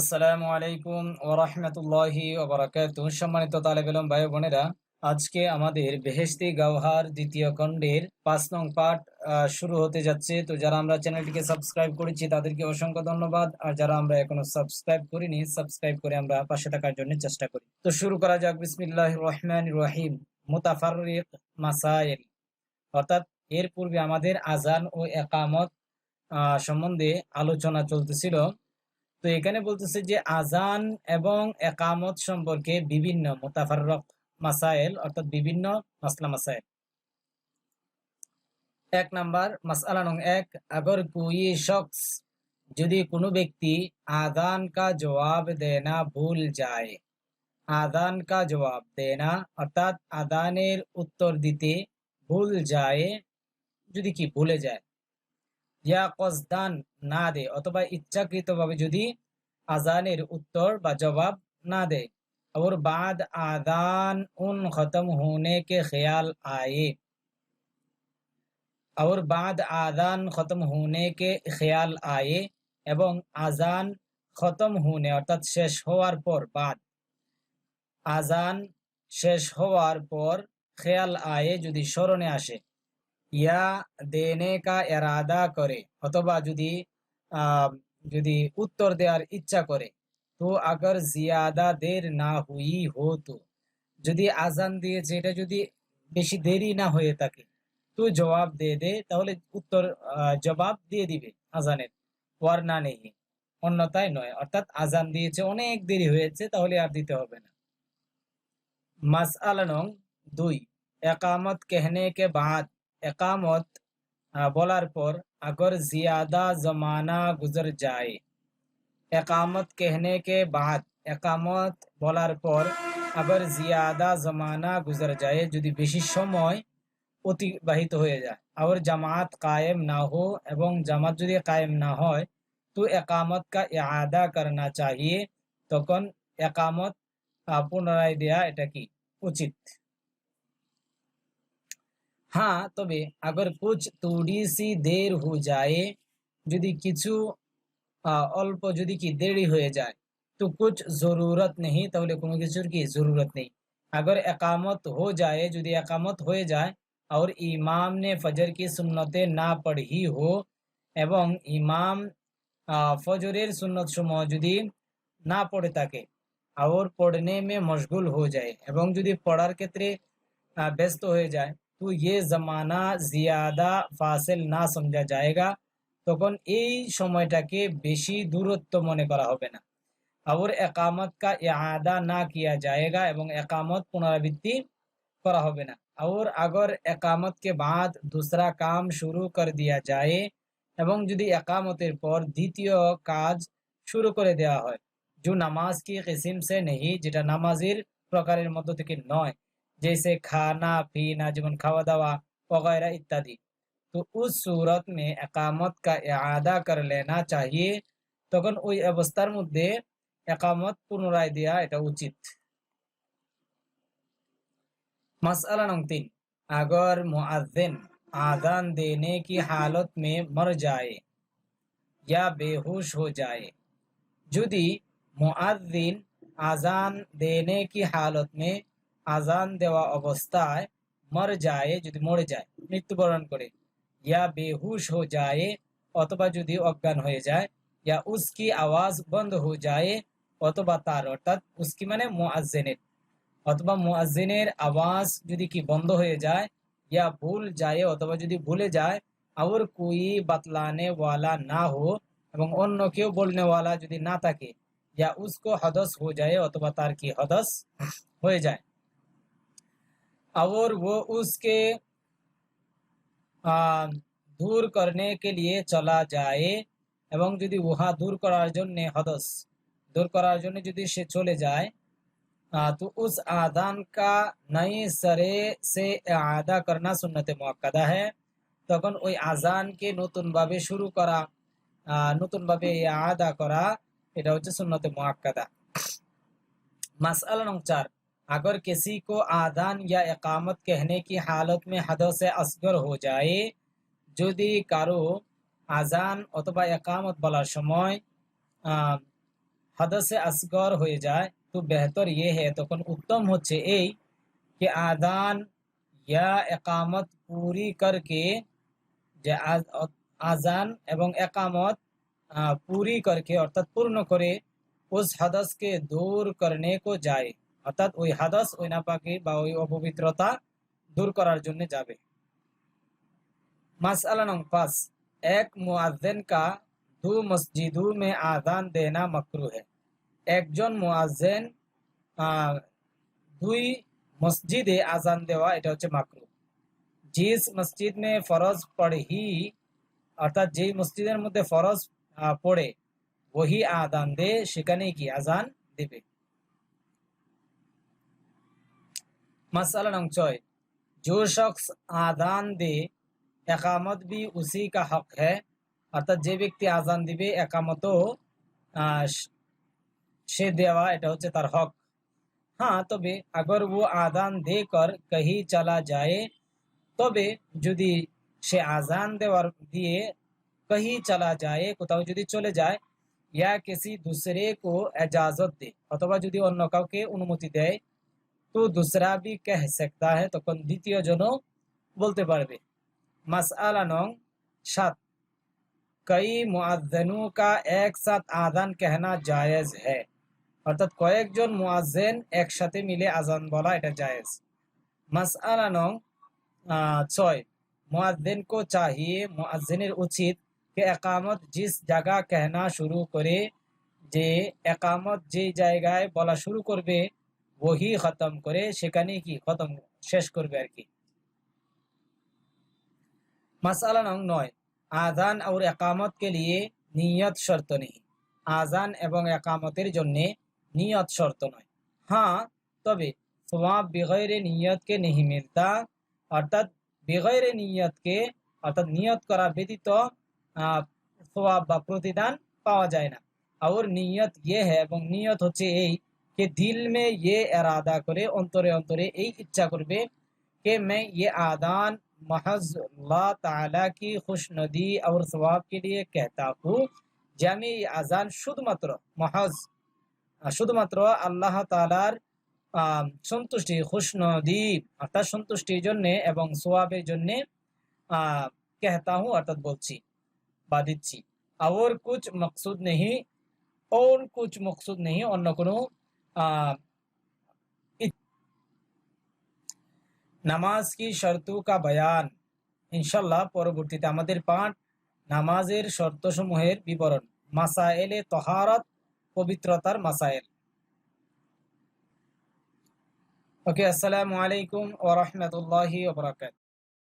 আসসালামু আলাইকুম ওরহমতুল্লাহি ওবরাকাত সম্মানিত তালেব ইলম ভাই বোনেরা, আজকে আমাদের বেহেশতি গাওহার দ্বিতীয় খণ্ডের পাঁচ নং পাঠ শুরু হতে যাচ্ছে। তো যারা আমরা চ্যানেলটিকে সাবস্ক্রাইব করেছি, তাদেরকে অসংখ্য ধন্যবাদ। আর যারা আমরা এখনও সাবস্ক্রাইব করিনি, সাবস্ক্রাইব করে আমরা পাশে থাকার জন্য চেষ্টা করি। তো শুরু করা যাক। বিসমিল্লাহ রহমান রহিম। মুতাফারিক মাসাইল অর্থাৎ এর পূর্বে আমাদের আজান ও একামত সম্বন্ধে আলোচনা চলতেছিল। তো এখানে বলতেছে যে আজান এবং একামত সম্পর্কে বিভিন্ন মোতাফারক মাসাইল অর্থাৎ বিভিন্ন মাসলা মাসাইল এক নাম্বার মাসালা এক আগর কুই শখস, যদি কোনো ব্যক্তি আদান কা জবাব দেনা ভুল যায় আদান কা জবাব দেনা, অর্থাৎ আদানের উত্তর দিতে ভুল যায়, যদি কি ভুলে যায় ইয়া কসদান না দে অথবা ইচ্ছাকৃতভাবে যদি আজানের উত্তর বা জবাব না দে और बाद आदान उन खत्म होने के ख्याल आए और बाद आदान खत्म होने के ख्याल आए এবং আজান খতম হুনে অর্থাৎ শেষ হওয়ার পর বাদ আজান শেষ হওয়ার পর খেয়াল আয়ে যদি স্মরণে আসে ইয়া দেনে কা এরাদা করে, অথবা যদি যদি উত্তর দেওয়ার ইচ্ছা করে, তো আগর জিয়াদা দের না হুই হতো। যদি আজান দিয়ে যেটা যদি বেশি দেরি না হয়ে থাকে, তো জবাব দিয়ে দে, তাহলে উত্তর জবাব দিয়ে দিবে আজানের। ওয়ার না নেই অন্যতায় নয়। অর্থাৎ আজান দিয়েছে, অনেক দেরি হয়েছে, তাহলে আর দিতে হবে না। মাস আলানং দুই, একামত কেহনে কে বাদ একামত আহ, বলার পর अगर ज्यादा जमाना गुजर जाए একামত कहने के बाद একামত বলার পর अगर ज्यादा जमाना गुजर जाए যদি বেশি সময় অতিবাহিত হয়ে যায় আর জামাত কায়েম না হো এবং জামাত যদি কায়েম না হয় তো একামত কা ইআদা করনা চাহিয়ে তখন একামত আহ, পুনরায় দেয়া এটা কি উচিত হ্যাঁ তবে আগর কুছ থোড়ি সি দের হো যায় যদি কিছু আহ, অল্প যদি কি দেরি হয়ে যায় তো কুছ জরুরত নেই তাহলে কোনো কিছুর কি জরুরত নেই अगर একামত हो जाए যদি একামত হয়ে যায় और इमाम ने फजर की सुन्नतें ना पढ़ी हो এবং ইমাম আহ, ফজরের সুন্নত সমূহ যদি না পড়ে থাকে और पढ़ने में मशगूल हो जाए এবং যদি পড়ার ক্ষেত্রে আহ, ব্যস্ত হয়ে যায় তো ये जमाना জিয়াদা ফাসিল না সমঝা जाएगा তখন এই সময়টাকে বেশি দূরত্ব মনে করা হবে না और একামত का इआदा ना किया जाएगा এবং একামত পুনরাবৃত্তি করা হবে না और अगर একামত के बाद दूसरा काम शुरू कर दिया जाए এবং যদি একামতের পর দ্বিতীয় কাজ শুরু করে দেওয়া হয় जो নামাজ কি কিসিম সে নেই যেটা নামাজের প্রকারের মধ্য থেকে নয় जैसे खाना पीना যেমন খাওয়া দাওয়া वगैरह इत्यादि तो उस सूरत में একামত का इआदा कर लेना चाहिए তখন ওই অবস্থার মধ্যে একামত পুনরায় দেয়া এটা উচিত मसला नंबर तीन अगर मुअज्जिन आजान देने की हालत में मर जाए या बेहोश हो जाए যদি মুআজ্জিন আজান দেনে কি হালত মে আজান দেওয়া অবস্থায় মর যায়, যদি মরে যায়, মৃত্যুবরণ করে। ইয়া বেহুশ হো যায়, অথবা যদি অজ্ঞান হয়ে যায়, ইয়া উসকি আওয়াজ বন্ধ হয়ে যায়, অথবা তার, অর্থাৎ উসকি মানে মুআজ্জিনের। অথবা মুয়াজ্জিনের আওয়াজ যদি কি বন্ধ হয়ে যায়, ইয়া ভুল যায়, অথবা যদি ভুলে যায় আর কোই বাতলানে ওয়ালা না হো, এবং অন্য কেউ বলনে ওয়ালা যদি না থাকে, ইয়া উসকো হদস হয়ে যায়, অথবা তার কি হদস হয়ে যায়। और वो उसके আহ, দূর করনে কে লিয়ে চলা যায় এবং যদি উহা দূর করার জন্য হদস দূর করার জন্য যদি সে চলে যায় हाँ, तो उस आदान का नए सरे से আদা करना সুন্নতে মুআক্কাদা है তখন ওই আজানকে নতুন ভাবে শুরু করা আহ, নতুন ভাবে আদা করা এটা হচ্ছে সুন্নতে মুআক্কাদা मसला नंबर चार अगर किसी को आदान या इकामत कहने की हालत में हदस असगर हो जाए যদি কারো আজান অথবা একামত বলার সময় আহ, हदस असगर হয়ে যায় তো बेहतर ये है তখন উত্তম হচ্ছে এই कि आदान या একামত पूरी करके যে আজান এবং একামত पूरी करके অর্থাৎ পূর্ণ করে उस हदस के दूर करने को जाए অর্থাৎ ওই হাদাস, ওই নাপাকি বা ওই অপবিত্রতা দূর করার জন্য যাবে। মাস আলা পাস এক মুআজ্জেন কা দু মসজিদু মে আদান দেনা মকরু হে। একজন মুআজ্জেন দুই মসজিদে আজান দেওয়া, এটা হচ্ছে মাকরু জিস মসজিদ মে ফরজ পড়হি অর্থাৎ যেই মসজিদের মধ্যে ফরজ পড়ে, ওহি আদান দে সেখানে কি আজান দেবে। मसला नंग चौय जो शख्स आदान दे एकामत भी उसी का हक है অর্থাৎ যে ব্যক্তি আজান দিবে একামত সে দেওয়া, এটা হচ্ছে তার হক। হ্যাঁ তবে আগর ও আদান দে কর, কহি চলা যায়, তবে যদি সে আজান দেওয়ার দিয়ে কহি চলা যায়, কোথাও যদি চলে যায়, ইয়া কেসি দুসরে কো এজাজত দে, অথবা যদি অন্য কাউকে অনুমতি দেয় তো दूसरा भी कह सकता है তখন দ্বিতীয় জন বলতে পারবে मसला नौ सात कई मुआजनों का एक साथ आदान कहना जायज है অর্থাৎ কয়েকজন মুয়াজ্জেন একসাথে মিলে আজান বলা এটা জায়েজ মাসআলা নং ছয় মুয়াজ্জিন को चाहिए মুয়াজ্জিনের উচিত कि একামত जिस जगह कहना शुरू করে যে একামত যে জায়গায় বলা শুরু করবে ওহি খতম করে সেখানে কি খতম শেষ করবে আর কি? মাসালা নং নয় আজান আর একামত কে লিয়ে নিয়ত শর্ত নেই। আজান এবং একামতের জন্যে নিয়ত শর্ত নয়। হ্যাঁ তবে সোয়াব বেগৈরে নিয়তকে নেহি মিলতা, অর্থাৎ বেগৈরে নিয়তকে অর্থাৎ নিয়ত করা ব্যতীত সোয়াব বা প্রতিদান পাওয়া যায় না। আর নিয়ত ইয়ে হ্যাঁ এবং নিয়ত হচ্ছে এই कि दिल में ये इरादा करे অন্তরে অন্তরে এই ইচ্ছা করবে कि मैं ये आदान महज अल्लाह ताला की खुश नदी और सवाब के लिए कहता हूँ যে আমি আজান শুধুমাত্র মহাজ শুধুমাত্র আল্লাহ তালার সন্তুষ্টি খুশ নদী অর্থাৎ সন্তুষ্টির জন্য এবং সোয়াবের জন্য कहता हूँ অর্থাৎ বলছি বা দিচ্ছি और कुछ मकसूद नहीं और कुछ मकसूद नहीं অন্য কোনো নামাজ কি শর্ত কা বয়ান ইনশাল্লাহ পরবর্তীতে আমাদের পাঠ নামাজের শর্তসমূহের বিবরণ মাসায়েলে তহারত পবিত্রতার মাসায়েল ওকে আসসালামু আলাইকুম ওয়া রাহমাতুল্লাহি ওয়া বারাকাতুহু